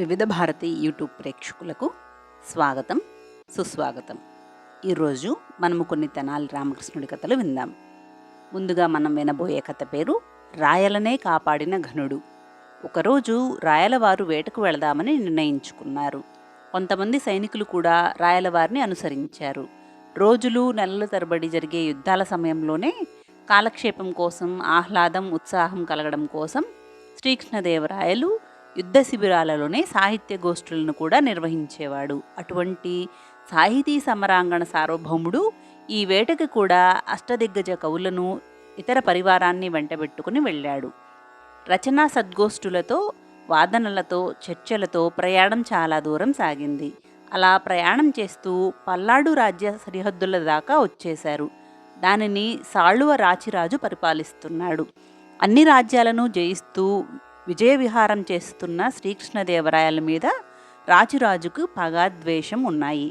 వివిధ భారతి యూట్యూబ్ ప్రేక్షకులకు స్వాగతం సుస్వాగతం. ఈరోజు మనము కొన్ని తెనాలి రామకృష్ణుడి కథలు విందాం. ముందుగా మనం వినబోయే కథ పేరు రాయలనే కాపాడిన ఘనుడు. ఒకరోజు రాయలవారు వేటకు వెళదామని నిర్ణయించుకున్నారు. కొంతమంది సైనికులు కూడా రాయలవారిని అనుసరించారు. రోజులు నెలల తరబడి జరిగే యుద్ధాల సమయంలోనే కాలక్షేపం కోసం ఆహ్లాదం ఉత్సాహం కలగడం కోసం శ్రీకృష్ణదేవరాయలు యుద్ధ శిబిరాలలోనే సాహిత్య గోష్ఠులను కూడా నిర్వహించేవాడు. అటువంటి సాహితీ సమరాంగణ సార్వభౌముడు ఈ వేటకి కూడా అష్టదిగ్గజ కవులను ఇతర పరివారాన్ని వెంటబెట్టుకుని వెళ్ళాడు. రచనా సద్గోష్ఠులతో వాదనలతో చర్చలతో ప్రయాణం చాలా దూరం సాగింది. అలా ప్రయాణం చేస్తూ పల్నాడు రాజ్య సరిహద్దుల దాకా వచ్చేశారు. దానిని సాళువ రాచిరాజు పరిపాలిస్తున్నాడు. అన్ని రాజ్యాలను జయిస్తూ విజయ విహారం చేస్తున్న శ్రీకృష్ణదేవరాయల మీద రాజురాజుకు పగాద్వేషం ఉన్నాయి.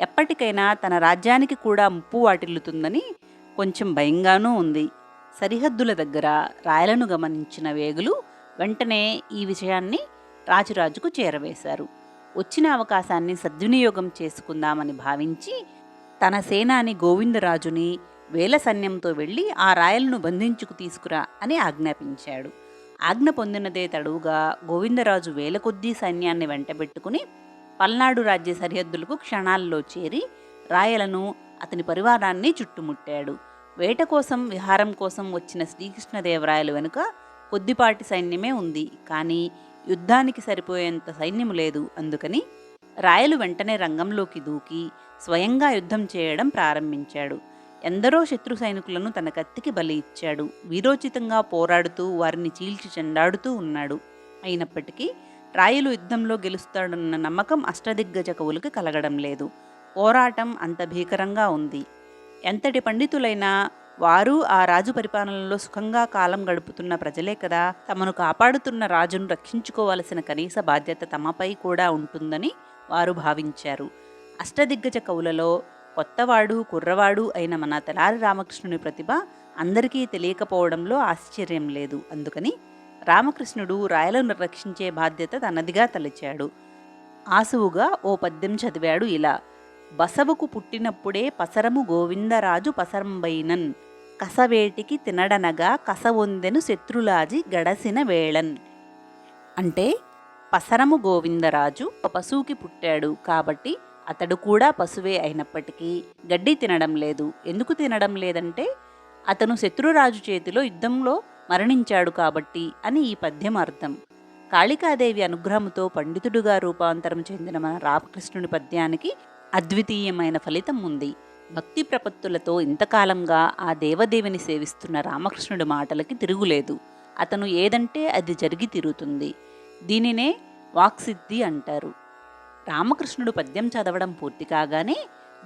ఎప్పటికైనా తన రాజ్యానికి కూడా ముప్పు వాటిల్లుతుందని కొంచెం భయంగానూ ఉంది. సరిహద్దుల దగ్గర రాయలను గమనించిన వేగులు వెంటనే ఈ విషయాన్ని రాజురాజుకు చేరవేశారు. వచ్చిన అవకాశాన్ని సద్వినియోగం చేసుకుందామని భావించి తన సేనాని గోవిందరాజుని వేల సైన్యంతో వెళ్ళి ఆ రాయలను బంధించుకు తీసుకురా అని ఆజ్ఞాపించాడు. ఆజ్ఞ పొందినదే తడువుగా గోవిందరాజు వేల కొద్దీ సైన్యాన్ని వెంటబెట్టుకుని పల్నాడు రాజ్య సరిహద్దులకు క్షణాల్లో చేరి రాయలను అతని పరివారాన్ని చుట్టుముట్టాడు. వేట కోసం విహారం కోసం వచ్చిన శ్రీకృష్ణదేవరాయలు వెనుక కొద్దిపాటి సైన్యమే ఉంది. కానీ యుద్ధానికి సరిపోయేంత సైన్యం లేదు. అందుకని రాయలు వెంటనే రంగంలోకి దూకి స్వయంగా యుద్ధం చేయడం ప్రారంభించాడు. ఎందరో శత్రు సైనికులను తన కత్తికి బలి ఇచ్చాడు. వీరోచితంగా పోరాడుతూ వారిని చీల్చి చెండాడుతూ ఉన్నాడు. అయినప్పటికీ రాయలు యుద్ధంలో గెలుస్తాడన్న నమ్మకం అష్టదిగ్గజ కవులకు కలగడం లేదు. పోరాటం అంత భీకరంగా ఉంది. ఎంతటి పండితులైనా వారు ఆ రాజు పరిపాలనలో సుఖంగా కాలం గడుపుతున్న ప్రజలే కదా తమను కాపాడుతున్న రాజును రక్షించుకోవలసిన కనీస బాధ్యత తమపై కూడా ఉంటుందని వారు భావించారు. అష్టదిగ్గజ కవులలో కొత్తవాడు కుర్రవాడు అయిన మన తెలారి రామకృష్ణుని ప్రతిభ అందరికీ తెలియకపోవడంలో ఆశ్చర్యం లేదు. అందుకని రామకృష్ణుడు రాయలను రక్షించే బాధ్యత తనదిగా తలచాడు. ఆసువుగా ఓ పద్యం చదివాడు ఇలా బసవుకు పుట్టినప్పుడే పసరము గోవిందరాజు పసరంబైనన్ కసవేటికి తినడనగా కసవొందెను శత్రులాజి గడసిన వేళన్. అంటే పసరము గోవిందరాజు ఒక పశువుకి పుట్టాడు కాబట్టి అతడు కూడా పశువే అయినప్పటికీ గడ్డి తినడం లేదు. ఎందుకు తినడం లేదంటే అతను శత్రురాజు చేతిలో యుద్ధంలో మరణించాడు కాబట్టి అని ఈ పద్యం అర్థం. కాళికాదేవి అనుగ్రహంతో పండితుడుగా రూపాంతరం చెందిన మన రామకృష్ణుని పద్యానికి అద్వితీయమైన ఫలితం ఉంది. భక్తి ప్రపత్తులతో ఇంతకాలంగా ఆ దేవదేవిని సేవిస్తున్న రామకృష్ణుడి మాటలకి తిరుగులేదు. అతను ఏదంటే అది జరిగి తిరుగుతుంది దీనినే వాక్సిద్ధి అంటారు. రామకృష్ణుడు పద్యం చదవడం పూర్తి కాగానే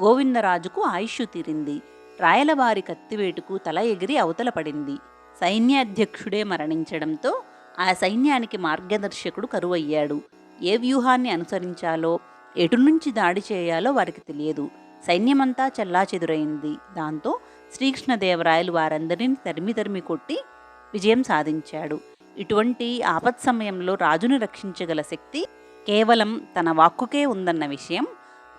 గోవిందరాజుకు ఆయుష్ తీరింది. రాయలవారి కత్తివేటుకు తల ఎగిరి అవతల పడింది. సైన్యాధ్యక్షుడే మరణించడంతో ఆ సైన్యానికి మార్గదర్శకుడు కరువయ్యాడు. ఏ వ్యూహాన్ని అనుసరించాలో ఎటు నుంచి దాడి చేయాలో వారికి తెలియదు. సైన్యమంతా చెల్లాచెదురైంది. దాంతో శ్రీకృష్ణదేవరాయలు వారందరినీ తరిమి తరిమి కొట్టి విజయం సాధించాడు. ఇటువంటి ఆపత్ సమయంలో రాజును రక్షించగల శక్తి కేవలం తన వాక్కుకే ఉందన్న విషయం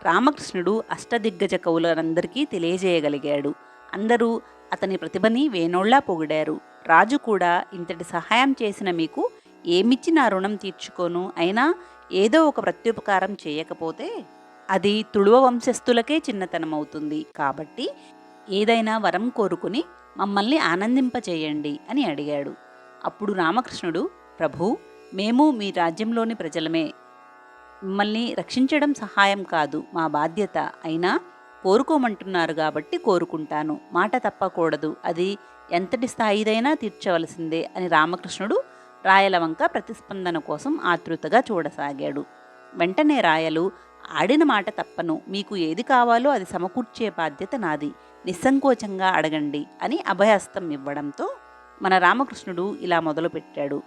రామకృష్ణుడు అష్టదిగ్గజ కవులందరికీ తెలియజేయగలిగాడు. అందరూ అతని ప్రతిభని వేనోళ్ళా పొగిడారు. రాజు కూడా ఇంతటి సహాయం చేసిన మీకు ఏమిచ్చి నా రుణం తీర్చుకోను? అయినా ఏదో ఒక ప్రత్యుపకారం చేయకపోతే అది తుಳುవ వంశస్థులకే చిన్నతనమవుతుంది. కాబట్టి ఏదైనా వరం కోరుకుని మమ్మల్ని ఆనందింపచేయండి అని అడిగాడు. అప్పుడు రామకృష్ణుడు ప్రభు మేము మీ రాజ్యంలోని ప్రజలమే. మిమ్మల్ని రక్షించడం సహాయం కాదు మా బాధ్యత. అయినా కోరుకోమంటున్నారు కాబట్టి కోరుకుంటాను. మాట తప్పకూడదు. అది ఎంతటి స్థాయిదైనా తీర్చవలసిందే అని రామకృష్ణుడు రాయల వంక ప్రతిస్పందన కోసం ఆతృతగా చూడసాగాడు. వెంటనే రాయలు ఆడిన మాట తప్పను. మీకు ఏది కావాలో అది సమకూర్చే బాధ్యత నాది. నిస్సంకోచంగా అడగండి అని అభయహస్తం ఇవ్వడంతో మన రామకృష్ణుడు ఇలా మొదలుపెట్టాడు.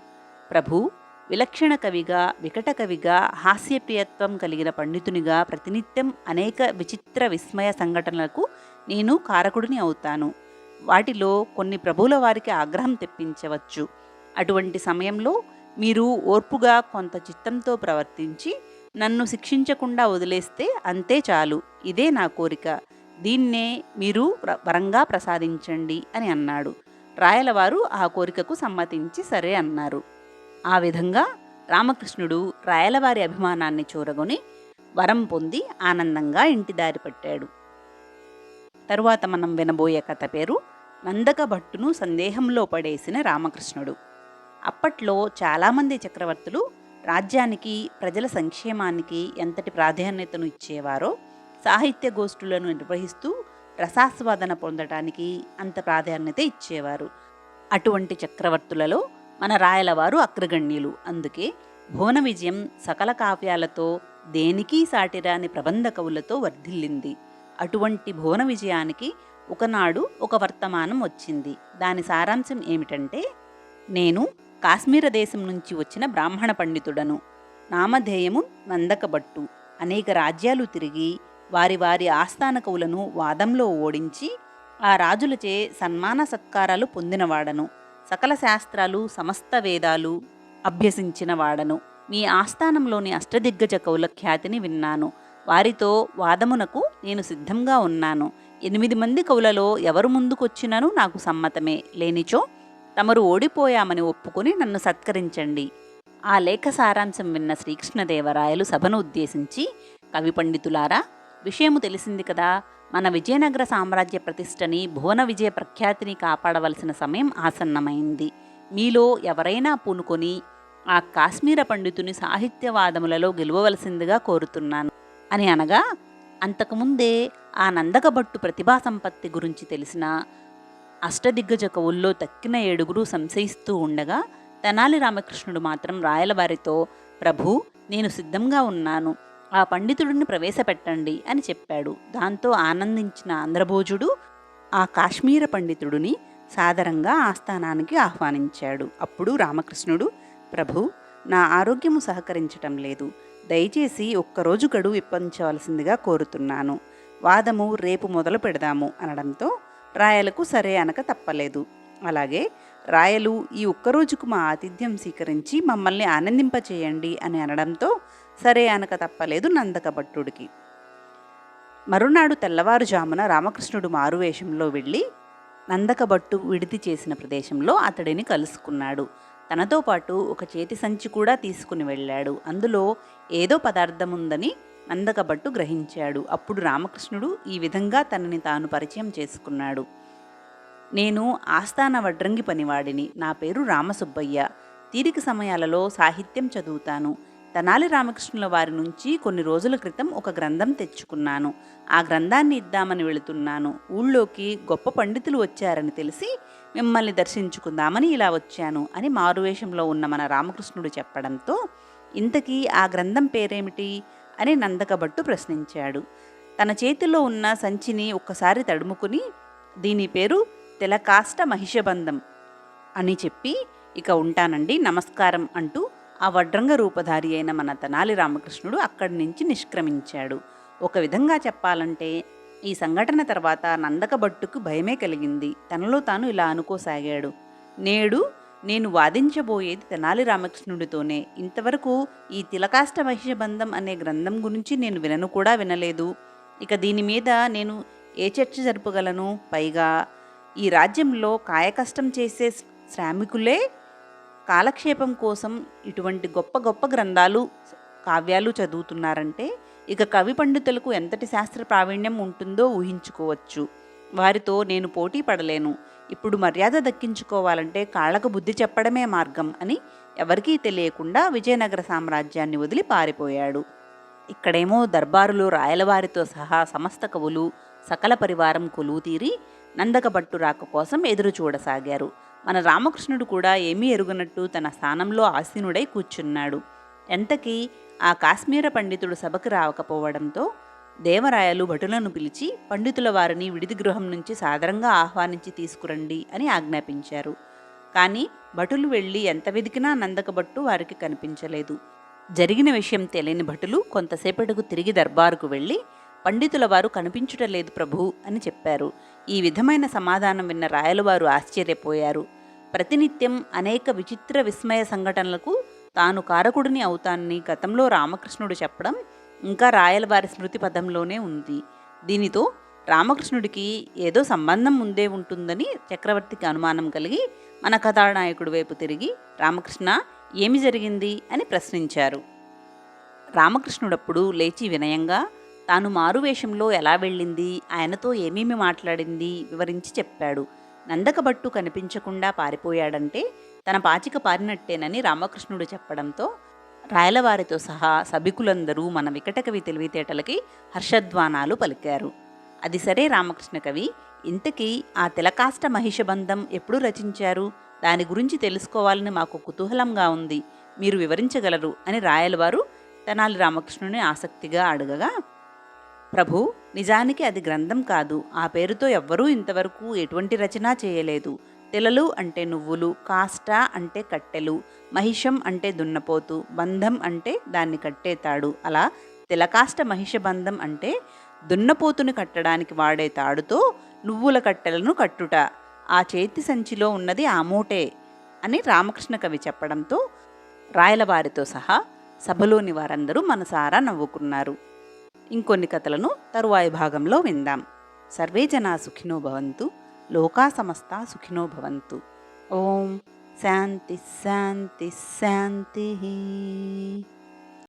ప్రభు విలక్షణ కవిగా వికట కవిగా హాస్యప్రియత్వం కలిగిన పండితునిగా ప్రతినిత్యం అనేక విచిత్ర విస్మయ సంఘటనలకు నేను కారకుడిని అవుతాను. వాటిలో కొన్ని ప్రభువుల వారికి ఆగ్రహం తెప్పించవచ్చు. అటువంటి సమయంలో మీరు ఓర్పుగా కొంత చిత్తంతో ప్రవర్తించి నన్ను శిక్షించకుండా వదిలేస్తే అంతే చాలు. ఇదే నా కోరిక. దీన్నే మీరు వరంగా ప్రసాదించండి అని అన్నాడు. రాయలవారు ఆ కోరికకు సమ్మతించి సరే అన్నారు. ఆ విధంగా రామకృష్ణుడు రాయలవారి అభిమానాన్ని చూరగొని వరం పొంది ఆనందంగా ఇంటి దారి పట్టాడు. తరువాత మనం వినబోయే కథ పేరు నందక భట్టును సందేహంలో పడేసిన రామకృష్ణుడు. అప్పట్లో చాలామంది చక్రవర్తులు రాజ్యానికి ప్రజల సంక్షేమానికి ఎంతటి ప్రాధాన్యతను ఇచ్చేవారో సాహిత్య గోష్ఠులను నిర్వహిస్తూ రసాస్వాదన పొందటానికి అంత ప్రాధాన్యత ఇచ్చేవారు. అటువంటి చక్రవర్తులలో మన రాయలవారు అగ్రగణ్యులు. అందుకే భువన విజయం సకల కావ్యాలతో దేనికి సాటిరాని ప్రబంధ కవులతో వర్ధిల్లింది. అటువంటి భువన విజయానికి ఒకనాడు ఒక వర్తమానం వచ్చింది. దాని సారాంశం ఏమిటంటే నేను కాశ్మీర దేశం నుంచి వచ్చిన బ్రాహ్మణ పండితుడను. నామధేయము నందకబట్టు అనేక రాజ్యాలు తిరిగి వారి వారి ఆస్థాన కవులను వాదంలో ఓడించి ఆ రాజులచే సన్మాన సత్కారాలు పొందినవాడను. సకల శాస్త్రాలు సమస్త వేదాలు అభ్యసించిన వాడను. మీ ఆస్థానంలోని అష్టదిగ్గజ కవుల ఖ్యాతిని విన్నాను. వారితో వాదమునకు నేను సిద్ధంగా ఉన్నాను. ఎనిమిది మంది కవులలో ఎవరు ముందుకొచ్చినను నాకు సమ్మతమే. లేనిచో తమరు ఓడిపోయామని ఒప్పుకొని నన్ను సత్కరించండి. ఆ లేఖ సారాంశం విన్న శ్రీకృష్ణదేవరాయలు సభను ఉద్దేశించి కవి పండితులారా విషయము తెలిసింది కదా. మన విజయనగర సామ్రాజ్య ప్రతిష్టని భువన విజయ ప్రఖ్యాతిని కాపాడవలసిన సమయం ఆసన్నమైంది. మీలో ఎవరైనా పూనుకొని ఆ కాశ్మీర పండితుని సాహిత్యవాదములలో గెలవవలసిందిగా కోరుతున్నాను అని అనగా అంతకుముందే ఆ నందకభట్టు ప్రతిభా సంపత్తి గురించి తెలిసిన అష్టదిగ్గజ కవుల్లో తక్కిన ఏడుగురు సంశయిస్తూ ఉండగా తెనాలి రామకృష్ణుడు మాత్రం రాయలవారితో ప్రభు నేను సిద్ధంగా ఉన్నాను. ఆ పండితుడిని ప్రవేశపెట్టండి అని చెప్పాడు. దాంతో ఆనందించిన ఆంధ్రభోజుడు ఆ కాశ్మీర పండితుడిని సాదరంగా ఆస్థానానికి ఆహ్వానించాడు. అప్పుడు రామకృష్ణుడు ప్రభు నా ఆరోగ్యము సహకరించటం లేదు. దయచేసి ఒక్కరోజు గడువు ఇప్పించవలసిందిగా కోరుతున్నాను. వాదము రేపు మొదలు పెడదాము అనడంతో రాయలకు సరే అనక తప్పలేదు. అలాగే రాయలు ఈ ఒక్కరోజుకు మా ఆతిథ్యం స్వీకరించి మమ్మల్ని ఆనందింపచేయండి అని అనడంతో సరే అనక తప్పలేదు నందకభట్టుడికి మరునాడు తెల్లవారుజామున రామకృష్ణుడు మారువేషంలో వెళ్ళి నందకభట్టు విడిది చేసిన ప్రదేశంలో అతడిని కలుసుకున్నాడు. తనతో పాటు ఒక చేతి సంచి కూడా తీసుకుని వెళ్ళాడు. అందులో ఏదో పదార్థం ఉందని నందకభట్టు గ్రహించాడు. అప్పుడు రామకృష్ణుడు ఈ విధంగా తనని తాను పరిచయం చేసుకున్నాడు. నేను ఆస్థాన వడ్రంగి పనివాడిని. నా పేరు రామసుబ్బయ్య. తీరిక సమయాలలో సాహిత్యం చదువుతాను. తెనాలి రామకృష్ణుల వారి నుంచి కొన్ని రోజుల క్రితం ఒక గ్రంథం తెచ్చుకున్నాను. ఆ గ్రంథాన్ని ఇద్దామని వెళుతున్నాను. ఊళ్ళోకి గొప్ప పండితులు వచ్చారని తెలిసి మిమ్మల్ని దర్శించుకుందామని ఇలా వచ్చాను అని మారువేషంలో ఉన్న మన రామకృష్ణుడు చెప్పడంతో ఇంతకీ ఆ గ్రంథం పేరేమిటి? అని నందకభట్టు ప్రశ్నించాడు. తన చేతిలో ఉన్న సంచిని ఒక్కసారి తడుముకుని దీని పేరు తెలకాష్ట మహిషబంధం అని చెప్పి ఇక ఉంటానండి నమస్కారం అంటూ ఆ వడ్రంగ రూపధారి అయిన మన తెనాలి రామకృష్ణుడు అక్కడి నుంచి నిష్క్రమించాడు. ఒక విధంగా చెప్పాలంటే ఈ సంఘటన తర్వాత నందకభట్టుకు భయమే కలిగింది. తనలో తాను ఇలా అనుకోసాగాడు. నేడు నేను వాదించబోయేది తెనాలి రామకృష్ణుడితోనే. ఇంతవరకు ఈ తిలకాష్ట మహిషబంధం అనే గ్రంథం గురించి నేను వినను కూడా వినలేదు. ఇక దీని మీద నేను ఏ చర్చ జరపగలను? పైగా ఈ రాజ్యంలో కాయకష్టం చేసే శ్రామికులే కాలక్షేపం కోసం ఇటువంటి గొప్ప గొప్ప గ్రంథాలు కావ్యాలు చదువుతున్నారంటే ఇక కవి పండితులకు ఎంతటి శాస్త్ర ప్రావీణ్యం ఉంటుందో ఊహించుకోవచ్చు. వారితో నేను పోటీ పడలేను. ఇప్పుడు మర్యాద దక్కించుకోవాలంటే కాళ్ళకు బుద్ధి చెప్పడమే మార్గం అని ఎవరికీ తెలియకుండా విజయనగర సామ్రాజ్యాన్ని వదిలి పారిపోయాడు. ఇక్కడేమో దర్బారులో రాయలవారితో సహా సమస్త కవులు సకల పరివారం కొలువు తీరి నందకభట్టు రాక కోసం ఎదురు చూడసాగారు మన రామకృష్ణుడు కూడా ఏమీ ఎరుగనట్టు తన స్థానంలో ఆసీనుడై కూర్చున్నాడు. ఎంతకీ ఆ కాశ్మీర పండితుడు సభకు రావకపోవడంతో దేవరాయలు భటులను పిలిచి పండితుల వారిని విడిది గృహం నుంచి సాదరంగా ఆహ్వానించి తీసుకురండి అని ఆజ్ఞాపించారు. కానీ భటులు వెళ్ళి ఎంత వెదికినా నందకభట్టు వారికి కనిపించలేదు. జరిగిన విషయం తెలియని భటులు కొంతసేపటికి తిరిగి దర్బారుకు వెళ్ళి పండితుల వారు కనిపించుటలేదు ప్రభు అని చెప్పారు. ఈ విధమైన సమాధానం విన్న రాయలవారు ఆశ్చర్యపోయారు. ప్రతినిత్యం అనేక విచిత్ర విస్మయ సంఘటనలకు తాను కారకుడిని అవుతానని గతంలో రామకృష్ణుడు చెప్పడం ఇంకా రాయలవారి స్మృతి పదంలోనే ఉంది. దీనితో రామకృష్ణుడికి ఏదో సంబంధం ముందే ఉంటుందని చక్రవర్తికి అనుమానం కలిగి మన కథానాయకుడి వైపు తిరిగి రామకృష్ణ ఏమి జరిగింది? అని ప్రశ్నించారు. రామకృష్ణుడప్పుడు లేచి వినయంగా తాను మారువేషంలో ఎలా వెళ్ళింది? ఆయనతో ఏమేమి మాట్లాడింది? వివరించి చెప్పాడు. నందకబట్టు కనిపించకుండా పారిపోయాడంటే తన పాచిక పారినట్టేనని రామకృష్ణుడు చెప్పడంతో రాయలవారితో సహా సభికులందరూ మన వికటకవి తెలివితేటలకి హర్షధ్వానాలు పలికారు. అది సరే రామకృష్ణ కవి ఇంతకీ ఆ తిలకాష్ట మహిషబంధం ఎప్పుడు రచించారు? దాని గురించి తెలుసుకోవాలని మాకు కుతూహలంగా ఉంది. మీరు వివరించగలరు అని రాయలవారు తెనాలి రామకృష్ణుని ఆసక్తిగా అడగగా ప్రభు నిజానికి అది గ్రంథం కాదు. ఆ పేరుతో ఎవ్వరూ ఇంతవరకు ఎటువంటి రచన చేయలేదు. తెలలు అంటే నువ్వులు కాష్ట అంటే కట్టెలు మహిషం అంటే దున్నపోతు బంధం అంటే దాన్ని కట్టేతాడు. అలా తిలకాష్ట మహిష బంధం అంటే దున్నపోతుని కట్టడానికి వాడే తాడుతో నువ్వుల కట్టెలను కట్టుట. ఆ చేతి సంచిలో ఉన్నది ఆ మూటే అని రామకృష్ణ కవి చెప్పడంతో రాయలవారితో సహా సభలోని వారందరూ మనసారా నవ్వుకున్నారు. ఇంకొన్ని కథలను తరువాయి భాగంలో విందాం. సర్వే జనా సుఖినో భవంతు లోకా సమస్త సుఖినో భవంతు. ఓం శాంతి శాంతి శాంతి.